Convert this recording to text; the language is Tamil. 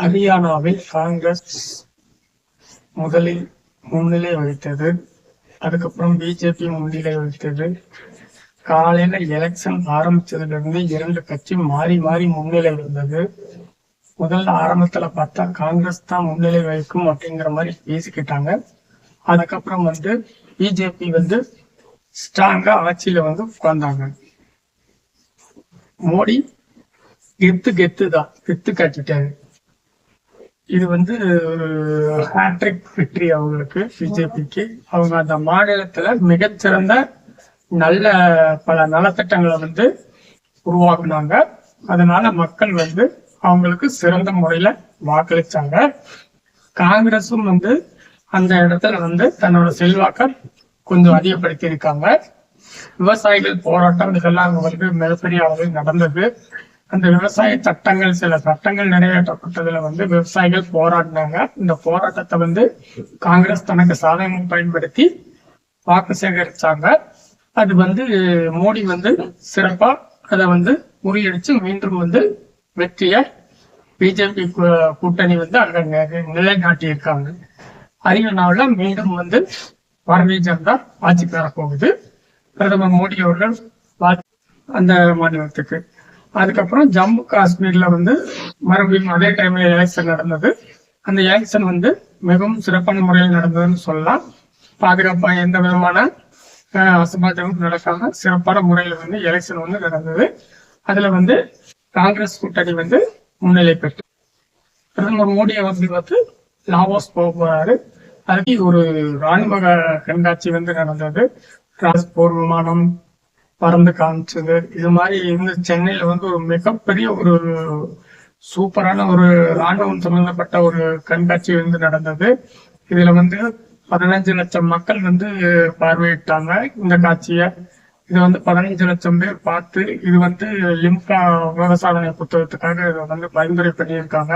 ஹரியானாவில் காங்கிரஸ் முதலில் முன்னிலை வகித்தது. அதுக்கப்புறம் பிஜேபி முன்னிலை வகித்தது. காலையில எலெக்ஷன் ஆரம்பிச்சதுல இருந்து இரண்டு கட்சி மாறி மாறி முன்னிலை இருந்தது முதல்ல ஆரம்பத்துல பார்த்தா காங்கிரஸ் தான் முன்னிலை வகிக்கும் அப்படிங்கிற மாதிரி பேசிக்கிட்டாங்க. அதுக்கப்புறம் வந்து பிஜேபி வந்து ஸ்ட்ராங்கா ஆட்சியில வந்து உட்கார்ந்தாங்க. மோடி கெத்து கெத்து தான் கெத்து காட்டிட்டாரு. இது வந்து ஒரு ஹேட்ரிக் வெற்றி அவங்களுக்கு பிஜேபிக்கு. அவங்க அந்த மாநிலத்துல மிகச்சிறந்த நல்ல பல நலத்திட்டங்களை வந்து உருவாக்குனாங்க. அதனால மக்கள் வந்து அவங்களுக்கு சிறந்த முறையில வாக்களிச்சாங்க. காங்கிரஸும் வந்து அந்த இடத்துல வந்து தன்னோட செல்வாக்க கொஞ்சம் அதிகப்படுத்தி இருக்காங்க விவசாயிகள் போராட்டம் இதெல்லாம் அங்க வந்து மிகப்பெரிய அளவில் நடந்தது. அந்த விவசாய சட்டங்கள் சில சட்டங்கள் நிறைவேற்றப்பட்டதுல வந்து விவசாயிகள் போராடினாங்க. இந்த போராட்டத்தை வந்து காங்கிரஸ் தனக்கு சாதகம் பயன்படுத்தி வாக்கு சேகரிச்சாங்க. அது வந்து மோடி வந்து சிறப்பா அதை வந்து முறியடிச்சு மீண்டும் வந்து வெற்றியை பிஜேபி கூட்டணி வந்து அங்க நிலைநாட்டியிருக்காங்க. அதிக நாள்ல மீண்டும் வந்து பாரதிய ஜனதா ஆட்சி பெறப்போகுது பிரதமர் மோடி அவர்கள் அந்த மாநிலத்துக்கு. அதுக்கப்புறம் ஜம்மு காஷ்மீர்ல வந்து மறுபடியும் அதே டைம்ல எலெக்ஷன் நடந்தது. அந்த எலெக்ஷன் வந்து மிகவும் சிறப்பான முறையில் நடந்ததுன்னு சொல்லலாம். பாதுகாப்பா எந்த விதமான அஹ், அசம்பாவிதமும் நடக்காம சிறப்பான முறையில் வந்து எலெக்ஷன் வந்து நடந்தது. அதுல வந்து காங்கிரஸ் கூட்டணி வந்து முன்னிலை பெற்று பிரதமர் மோடி அவர்கள் வந்து லாவோஸ் போக போறாரு. அதுக்கு ஒரு ராணுவ கண்காட்சி வந்து நடந்தது. ராஜ்போர் விமானம் பறந்து காமிச்சது. இது மாதிரி இந்த சென்னையில வந்து ஒரு மிகப்பெரிய ஒரு சூப்பரான ஒரு ராணுவம் சம்பந்தப்பட்ட ஒரு கண்காட்சி வந்து நடந்தது. இதுல வந்து பதினஞ்சு லட்சம் மக்கள் வந்து பார்வையிட்டாங்க இந்த காட்சியை. இது வந்து பதினஞ்சு லட்சம் பேர் பார்த்து இது வந்து லிம்கா விவசாய புத்தகத்துக்காக இதை வந்து பரிந்துரை பண்ணியிருக்காங்க